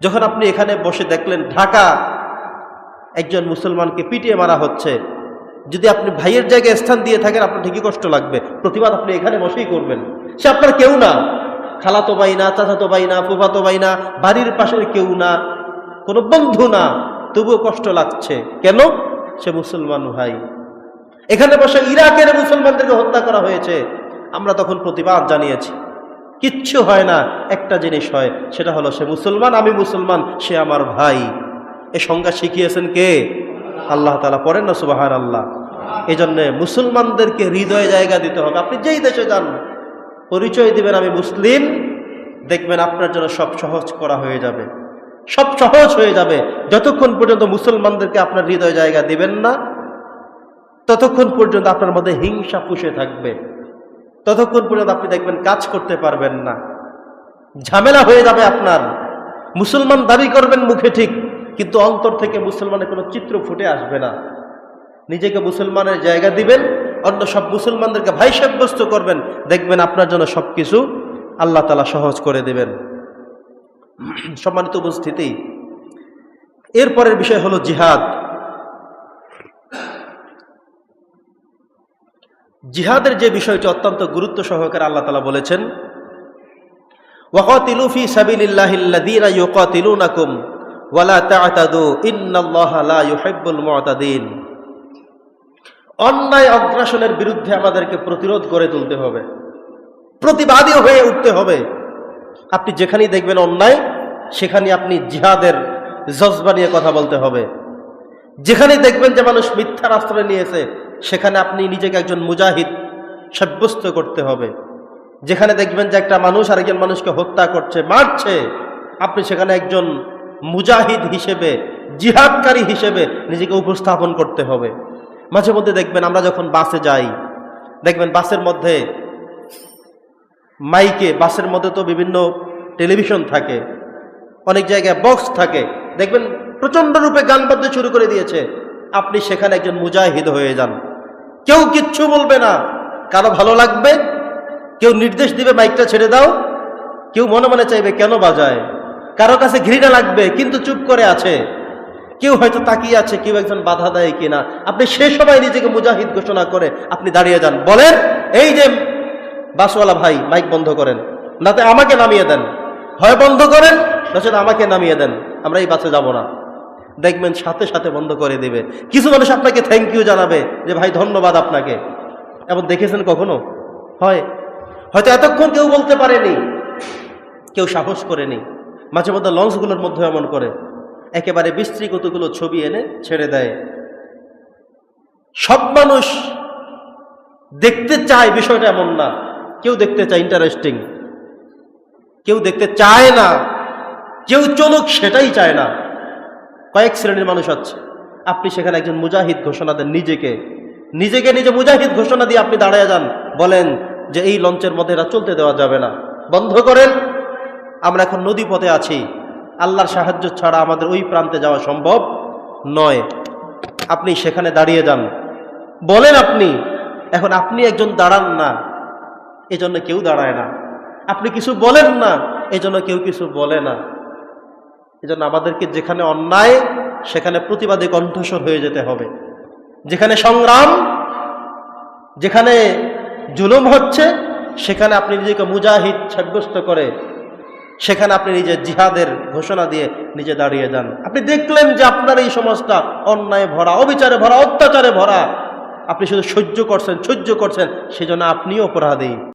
যখন আপনি এখানে বসে দেখলেন ঢাকা একজন মুসলমানকে পিটিয়ে মারা হচ্ছে, যদি আপনি ভাইয়ের জায়গায় স্থান দিয়ে থাকেন, আপনার ঠিকই কষ্ট লাগবে। প্রতিবাদ আপনি এখানে বসেই করবেন। সে আপনার কেউ না। খালাতো বাই না চাচাতো বাই না ফুফাতো বাই না, বাড়ির পাশের কেউ না, কোনো বন্ধু না। তবুও কষ্ট লাগছে। কেন? সে মুসলমান ভাই। এখানে বসে ইরাকের মুসলমানদেরকে হত্যা করা হয়েছে। আমরা তখন প্রতিবাদ জানিয়েছি। কিচ্ছু হয় না। একটা জিনিস হয়, সেটা হলো সে মুসলমান, আমি মুসলমান, সে আমার ভাই। এ সংজ্ঞা শিখিয়েছেন কে? আল্লাহ তালা পড়েন না সুবাহার আল্লাহ এই জন্যে মুসলমানদেরকে হৃদয়ে জায়গা দিতে হবে। আপনি যেই দেশে যান, পরিচয় দিবেন, আমি মুসলিম, দেখবেন আপনার জন্য সব সহজ করা হয়ে যাবে। সব সহজ হয়ে যাবে। যতক্ষণ পর্যন্ত মুসলমানদেরকে আপনার হৃদয় জায়গা দিবেন না, ততক্ষণ পর্যন্ত আপনার মধ্যে হিংসা পুষে থাকবে। ততক্ষণ পর্যন্ত আপনি দেখবেন কাজ করতে পারবেন না। ঝামেলা হয়ে যাবে আপনার। মুসলমান দাবি করবেন মুখে ঠিক, কিন্তু অন্তর থেকে মুসলমানের কোনো চিত্র ফুটে আসবে না। নিজেকে মুসলমানের জায়গা দিবেন, অন্য সব মুসলমানদেরকে ভাই সাব্যস্ত করবেন, দেখবেন আপনার জন্য সব কিছু আল্লাহ তালা সহজ করে দেবেন। সম্মানিত উপস্থিতি, এরপরের বিষয় হলো জিহাদ। জিহাদের যে বিষয়টি অত্যন্ত গুরুত্ব সহকারে আল্লাহ তালা বলেছেন ওয়াকাতিলুফি সাবিলিল্লাহিল্লাযীনা ইউকাতিলুনাকুম অন্যায় অগ্রাসনের বিরুদ্ধে আমাদেরকে প্রতিরোধ করে তুলতে হবে, প্রতিবাদী হয়ে উঠতে হবে। আপনি যেখানেই দেখবেন অন্যায়, সেখানে আপনি জিহাদের জজবা নিয়ে কথা বলতে হবে। যেখানেই দেখবেন যে মানুষ মিথ্যার আশ্রয় নিয়েছে সেখানে আপনি নিজেকে একজন মুজাহিদ সাব্যস্ত করতে হবে। যেখানে দেখবেন যে একটা মানুষ আরেকজন মানুষকে হত্যা করছে, মারছে, আপনি সেখানে একজন মুজাহিদ হিসেবে, জিহাদকারী হিসেবে নিজেকে উপস্থাপন করতে হবে। মাঝে মধ্যে দেখবেন আমরা যখন বাসে যাই, দেখবেন বাসের মধ্যে মাইকে, বাসের মধ্যে তো বিভিন্ন টেলিভিশন থাকে, অনেক জায়গায় বক্স থাকে, দেখবেন প্রচণ্ড রূপে গান বাদ্য শুরু করে দিয়েছে। আপনি সেখানে একজন মুজাহিদ হয়ে যান। কেউ কিচ্ছু বলবে না। কারও ভালো লাগবে? কেউ নির্দেশ দিবে মাইকটা ছেড়ে দাও? কেউ মনে মনে চাইবে, কেন বাজায়? কারও কাছে ঘৃণা লাগবে, কিন্তু চুপ করে আছে। কেউ হয়তো তাকিয়ে আছে, কেউ একজন বাধা দেয় কিনা। আপনি সে সময় নিজেকে মুজাহিদ ঘোষণা করে আপনি দাঁড়িয়ে যান। বলেন, এই যে বাসওয়ালা ভাই, মাইক বন্ধ করেন। নাতে আমাকে নামিয়ে দেন। হয় বন্ধ করেন, নচেত আমাকে নামিয়ে দেন। আমরা এই বাসে যাব না। দেখবেন সাথে সাথে বন্ধ করে দেবে। কিছু মানুষ আপনাকে থ্যাংক ইউ জানাবে যে, ভাই, ধন্যবাদ আপনাকে। এমন দেখেছেন কখনো? হয়। হয়তো এতক্ষণ কেউ বলতে পারেনি। কেউ সাহস করেনি। মাঝে মধ্যে লঞ্চগুলোর মধ্যে এমন করে। একেবারে বিস্ত্রী কতগুলো ছবি এনে ছেড়ে দেয়। সব মানুষ দেখতে চায় বিষয়টা এমন না। কেউ দেখতে চায় ইন্টারেস্টিং কেউ দেখতে চায় না। কেউ চলুক সেটাই চায় না। কয়েক শ্রেণির মানুষ আছে। আপনি সেখানে একজন মুজাহিদ ঘোষণা দেন নিজেকে। নিজেকে নিজে মুজাহিদ ঘোষণা দিয়ে আপনি দাঁড়ায় যান, বলেন যে এই লঞ্চের মধ্যে এটা চলতে দেওয়া যাবে না। বন্ধ করেন, আমরা এখন নদী পথে আছি। আল্লাহর সাহায্য ছাড়া আমাদের ওই প্রান্তে যাওয়া সম্ভব নয়। আপনি সেখানে দাঁড়িয়ে যান। বলেন আপনি, এখন আপনি একজন দাঁড়ান না, এজন্য কেউ দাঁড়ায় না। আপনি কিছু বলেন না, এজন্য কেউ কিছু বলে না। এজন্য আমাদেরকে যেখানে অন্যায়, সেখানে প্রতিবাদী কণ্ঠস্বর হয়ে যেতে হবে। যেখানে সংগ্রাম, যেখানে জুলুম হচ্ছে, সেখানে আপনি নিজেকে মুজাহিদ সাব্যস্ত করে, সেখানে আপনি নিজের জিহাদের ঘোষণা দিয়ে নিজে দাঁড়িয়ে যান। আপনি দেখলেন যে আপনার এই সমাজটা অন্যায় ভরা, অবিচারে ভরা, অত্যাচারে ভরা। আপনি শুধু সহ্য করছেন সহ্য করছেন, সেজন্য আপনিও অপরাধী।